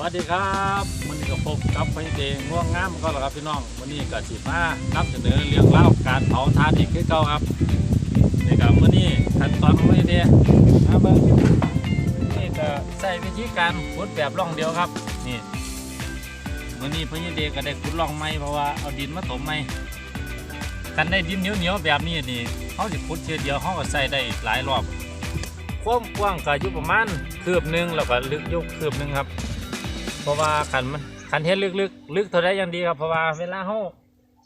วัสดีครับวันนี้ก็พบกับพี่เดงง่วงงามก็แล้วครับพี่น้องวันนี้ก็สิมานำเสนอเรื่องเล่าการเผาทานอีกคือเก่าครับนี่ครับวันนี้ขั้นตอนของพี่เดงมาเบิ่งนี่ก็ใส่วิธีการขุดแบบร่องเดียวครับนี่วันนี้พี่เดงก็ได้ขุดร่องไม้เพราะว่าเอาดินมาถมไม้กันได้ดินเหนียวๆแบบนี้นี่เขาสิขุดเทียเดียวเขาก็ใส่ได้หลายรอบความกว้างก็อยู่ประมาณคืบหนึ่งแล้วก็ลึกยุคืบหนึ่งครับ ราะว่าขันมันขันเฮ็ดลึกลึกๆลึกเท่าไรยังดีครับเพราะว่าเวลาเขา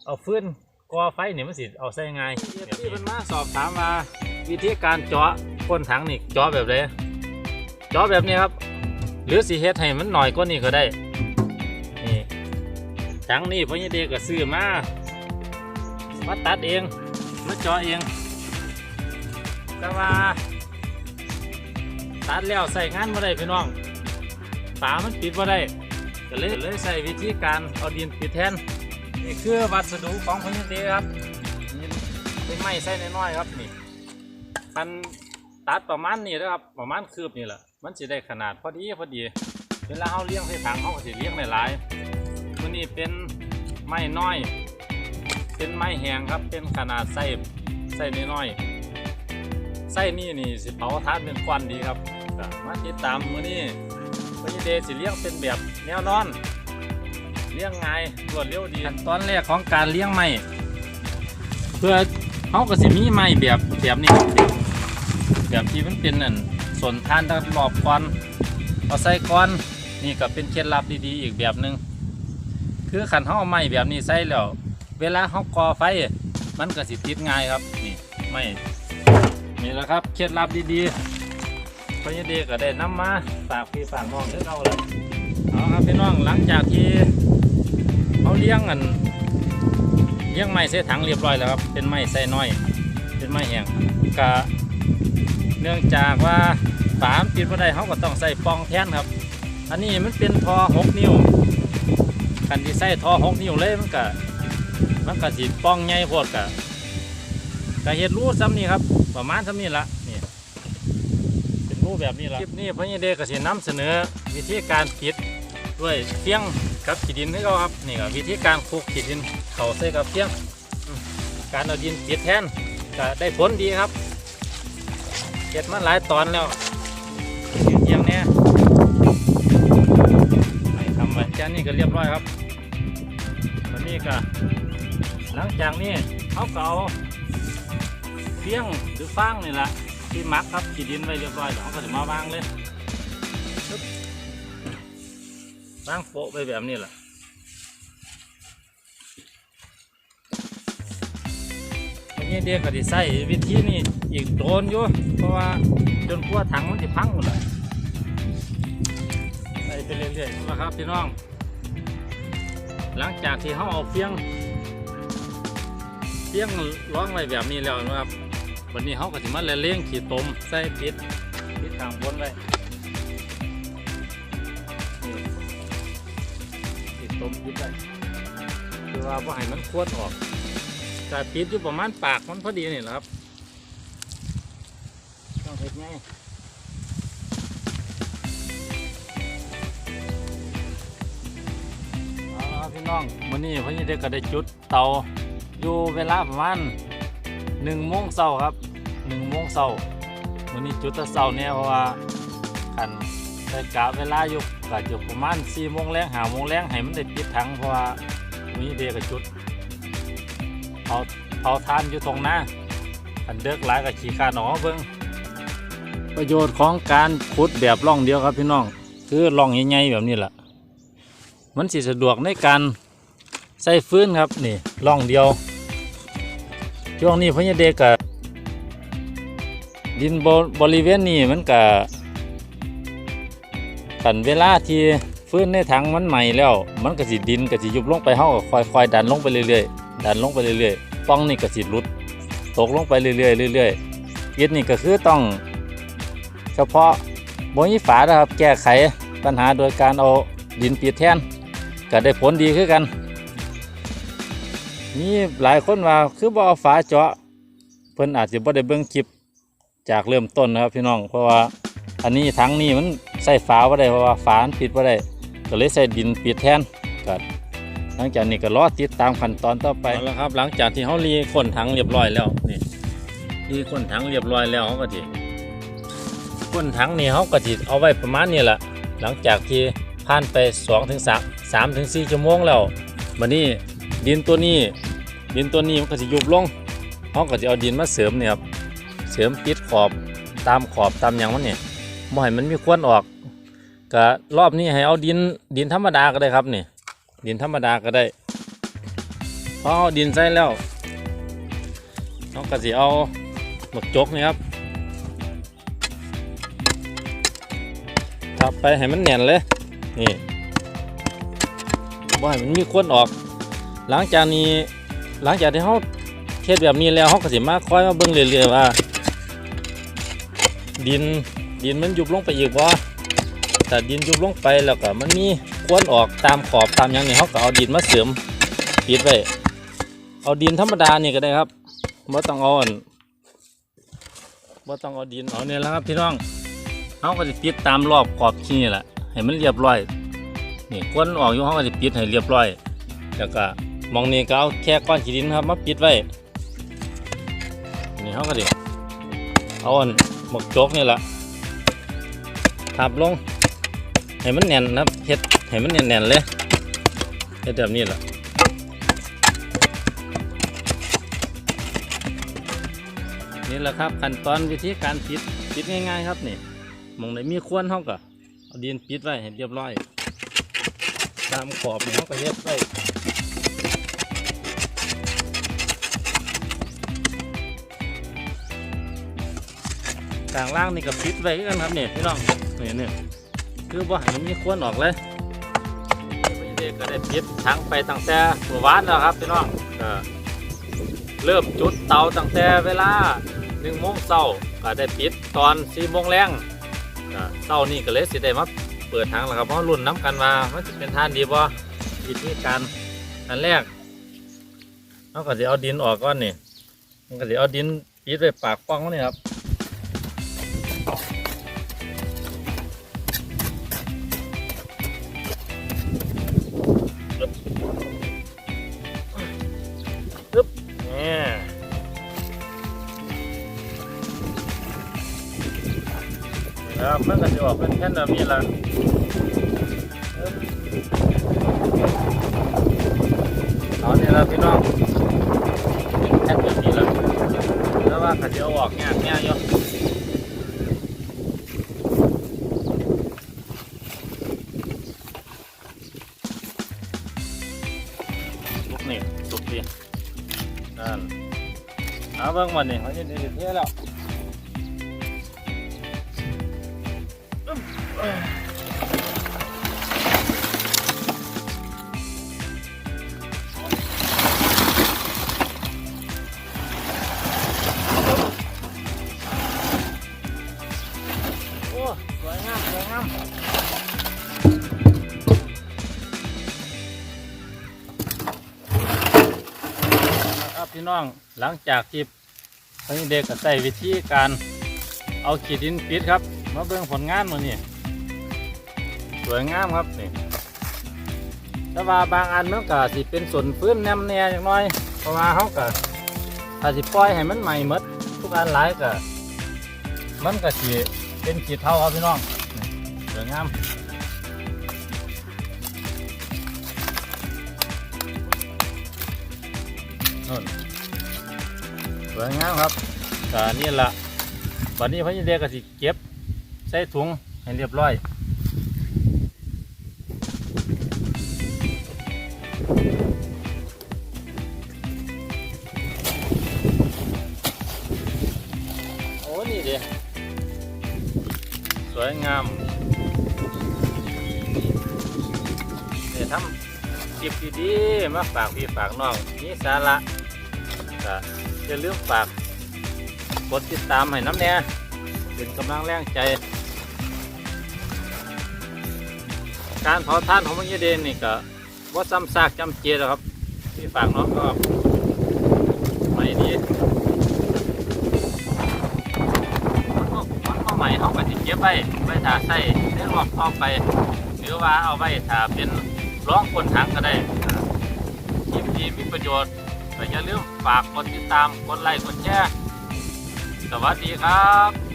เอาฟืนก่อไฟเนี่ยมันสิเอาใส่ยัง่ายที่เพิ่นมาสอบถามว่าวิธีการเจาะก้นถังนี่เจาะแบบไหนเจาะแบบนี้ครับ หรือสิเฮ็ดให้มันหน่อยกว่านี้ก็ได้นี่ถังนี่พ่อเด็กก็ซื้อมามาตัดเองมาเจาะเองแต่ว่าตัดแล้วใส่งานมาได้พี่น้อง ฝามันปิดมาได้ก็เลยเลยใส่วิธีการเอาดินปิดแทนนี่คือวัสดุของพญาเตครับนี่เป็นไม้ใส่น้อยๆครับนี่คันตัดประมาณนี้นะครับประมาณคืบนี่แหละมันจะได้ขนาดพอดีพอดีเวลาเขาเลี้ยงใส่ถังเขาก็จะเลี้ยงหลายมันนี่เป็นไม้น้อย เป็นไม้แห้งครับเป็นขนาดใส่ใส่น้อยๆไส้นี่นี่สิเผาทานเป็นควันดีครับมาติดตามมือนี้ เดสิเลี้ยงเป็นแบบแนวนอน เลี้ยงง่ายรวดเร็วดีขั้นตอนแรกของการเลี้ยงไม้เพื่อเขาก็สิมีไม้แบบแบบนี้แบบที่มันเป็นนั่นส่วนทานตลอบก่อนเอาใส่ก่อนนี่ก็เป็นเคล็ดลับดีๆอีกแบบหนึ่งคือขันเขาเอาไม้แบบนี้ใส่แล้ว เวลาเขาก่อไฟ มันก็สิติดง่ายครับนี่ไม้นี่แหละครับเคล็ดลับดีๆ พญเดก็ได้น้ำมาฝากพี่ฝากน้องเด้อเราเลยเอาครับพี่น้องหลังจากที่เขาเลี้ยงกันเลี้ยงไม้ใส่ถังเรียบร้อยแล้วครับ เป็นไม้ใส่น้อย เป็นไม้แห้งกะเนื่องจากว่าฝามปิดไม่ได้เขาก็ต้องใส่ปองแทนครับ อันนี้มันเป็นทอหกนิ้วคันที่ใส่ทอหกนิ้วเลยมันก็มันก็สีปองใหญ่โพดกะก็เห็ดรู้ซ้ำนี่ครับ ประมาณซ้ำนี่ละ แบบนี้ละคลิปนี้พญเดก็สินำเสนอ วิธีการปิดด้วยเฟี้ยงกับขีดินให้เขาครับนี่ก็วิธีการคลุกขีดินเขาใส่กับเฟี้ยง การเอาดินปิดแทนก็ได้ผลดีครับเก็ดมาหลายตอนแล้วยืนเอียงเนี่ยทำไว้แค่นี้ก็เรียบร้อยครับวันนี้ก็หลังจากนี้เขาก็เอาเฟี้ยงหรือฟางนี่แหละ ที่มักครับขีดดินไว้เรียบร้อยแล้วเขาก็จะมาวางเลยวางโปะไปแบบนี้แหละอันนี้เด็กก็จะใส่วิธีนี้อีกโดนอยู่เพราะว่าจนกลัวถังมันจะพังหมดเลยใส่ไปเรื่อยๆนะครับพี่น้อง หลังจากที่เขาเอาเฟียงเฟียงร้องไว้แบบนี้แล้วนะครับ วันนี้เขาก็สิมาเลี้ยงขีดตมใส่ปิดปิดทางบนไว้ขีดตมปิดไว้คือว่าไ่ให้มันควนออกแต่ปิดอยู่ประมาณปากมันพอดีนี่แหละครับต้องเห็ดไงเอาละครับพี่น้องวันนี้พี่เด็กก็ได้จุดเตาอยู่เวลาประมาณ หนึ่งโมงเช้าครับหนึ่งโมงเช้าวันนี้จุดตะเช้าเนี่ยเพราะว่าขันแต่กะเวลาอยู่ก็จะประมาณสี่โมงแรงหาโมงแรงให้มันได้ปิดถังเพราะว่ามีเดกับจุดเผาเผาทานอยู่ตรงหน้าอันเดือกหลายกับขี่คาหนอเบิ้งประโยชน์ของการขุดแบบร่องเดียวครับพี่น้องคือร่องใหญ่ๆแบบนี้แหละมันสิสะดวกในการใส่ฟื้นครับนี่ร่องเดียว ช่วงนี้พญาเดกกับดินบบริเวณนี้มันกับกันเวลาที่ฟื้นในถังมันใหม่แล้ว มันก็สิดินก็สิยุบลงไปเฮาก็ค่อยๆดันลงไปเรื่อยๆดันลงไปเรื่อยๆป้องนี่ก็สิหลุดตกลงไปเรื่อยๆเรื่อยๆยึดนี่ก็คือต้อง เฉพาะบนยีฝานะครับแก้ไขปัญหาโดยการเอาดินปิดแทนก็ได้ผลดีคือกัน มีหลายคนว่าคือบ่เอาฝาเจาะเพิ่นอาจจะบ่ได้เบิ่งคลิปจากเริ่มต้นนะครับพี่น้องเพราะว่าอันนี้ถังนี้มันใส่ฝาบ่ได้เพราะว่าฝาปิดบ่ได้ก็เลยใส่ดินปิดแทนก็หลังจากนี้ก็รอติดตามขั้นตอนต่อไปแล้วครับ หลังจากที่เขารีคนถังเรียบร้อยแล้วนี่รีคนถังเรียบร้อยแล้วเขาก็ทีคนถังนี่เขาก็จิเอาไว้ประมาณนี้แหละหลังจากที่ผ่านไป2ถึง3 3ถึง4ชั่วโมงแล้ววันนี้ดินตัวนี้ ดินตัวนี้มันก็จะยุบลงเขาก็จะเอาดินมาเสริมเนี่ยครับ เสริมปิดขอบตามขอบตามอย่างมันเนี่ยบ่ให้มันมีควนออกก็รอบนี้ให้เอาดินดินธรรมดาก็ได้ครับนี่ดินธรรมดาก็ได้พอเอาดินใส่แล้วน้องก็สิเอาหมกจกนี่ครับทับไปให้มันแน่นเลยนี่บ่ให้มันมีควนออก หลังจากนี้ หลังจากที่เขาเทศแบบนี้แล้วเขาก็สิมาค่อยมาเบิ่งเรื่อยๆว่า ดินดินมันยุบลงไปอีกบ่ถ้าดินยุบลงไปแล้วก็มันมีควนออกตามขอบตามอย่างนี้เขาก็เอาดินมาเสริมปิดไว้เอาดินธรรมดานี่ก็ได้ครับไม่ต้องเอาอันไม่ต้องเอาดินเอาเนี่ยแล้วครับพี่น้องเขาก็จะปิดตามรอบขอบที่นี่แหละให้มันเรียบร้อยนี่ควนออกอยู่เขาก็จะปิดให้เรียบร้อยแล้วก็ มองนี่ก็เอาแค่ก้อนขี้ดินครับมาปิดไว้ นี่เขาก็จะเอาอันหมกจกนี่แหละทับลงให้มันแน่นนะครับเฮ็ดให้มันแน่นๆเลยเฮ็ดแบบนี้แหละนี่แหละครับขั้นตอนวิธีการปิดปิดง่ายๆครับนี่มองไหนมีควนเขาก็เอาดินปิดไว้ให้เรียบร้อย ตามขอบนี่เขาก็เฮ็ดไว้ กลางล่างนี่ก็ปิดไว้กันครับเนี่ยพี่น้องเนี่นี่ยคือว่ามันมีควนออกเลยเด็กก็ได้ปิดทั้งไปตั้งแต่เมื่อวานแล้วครับพี่น้องเริ่มจุดเตาตั้งแต่เวลาหนึ่งโมงเช้าก็ได้ปิดตอนสี่โมงแรงเช้านี่ก็เลยสิได้มาเปิดทางแล้วครับเพราะรุ่นน้ำกันมามันจะเป็นทานดีบ่วิธีการอันแรกเราก็จะเอาดินออกก่อนนี่มันก็จะเอาดินปิดไว้ปากป้องนี่ครับ ครับมันก็จะออกเป็นแค่แบบนี้ละเอาเนี่ยละพี่น้องแค่แบบนี้ละแล้วว่าเขาจะเอาออกง่ายง่ายอยู่ลุ นี่ลุกดีนั่นเอาเบิ่งวันนี้เขาจะได้เที่แล้ว พี่น้องหลังจากที่พระเด็กก็ใส่วิธีการเอาขีดดินปิดครับมาเบิ่งผลงานมือนี่สวยงามครับนี่แต่ว่าบางอันมันก็สิเป็นส่วนพื้นแนมแน่อย่างน้อยเพราะว่าเขาก็ถ้าสิปล่อยให้มันใหม่หมดทุกอันหลายก็มันก็สิเป็นขีดเท่าครับพี่น้องสวยงามนู่น สวยงามครับก็นี่ละวันนี้พระยินเดียก็สิเก็บใส่ถุงให้เรียบร้อยโอ้นี่เดียสวยงามเนี่ยทำคลิปดีๆมาฝากพี่ฝากน้องนี่สาระก็ อย่าลืมฝากกดติดตามให้น้ำแน่เป็นกำลังแรงใจ การเผาท่านของมังยเดนนี่ก็ว่าซ้ำซากจำเจหรอกครับ ที่ฝากน้องก็ไม่ดีมันก็มันก็ใหม่เขาก็จะเก็บไว้ไว้ถ่าใส่ในรอบต่อไป หรือว่าเอาไว้ถาเป็นร้องคนถังก็ได้คลิปดีมีประโยชน์ ก็อย่าลืมฝากกดติดตาม กดไลค์ กดแชร์ สวัสดีครับ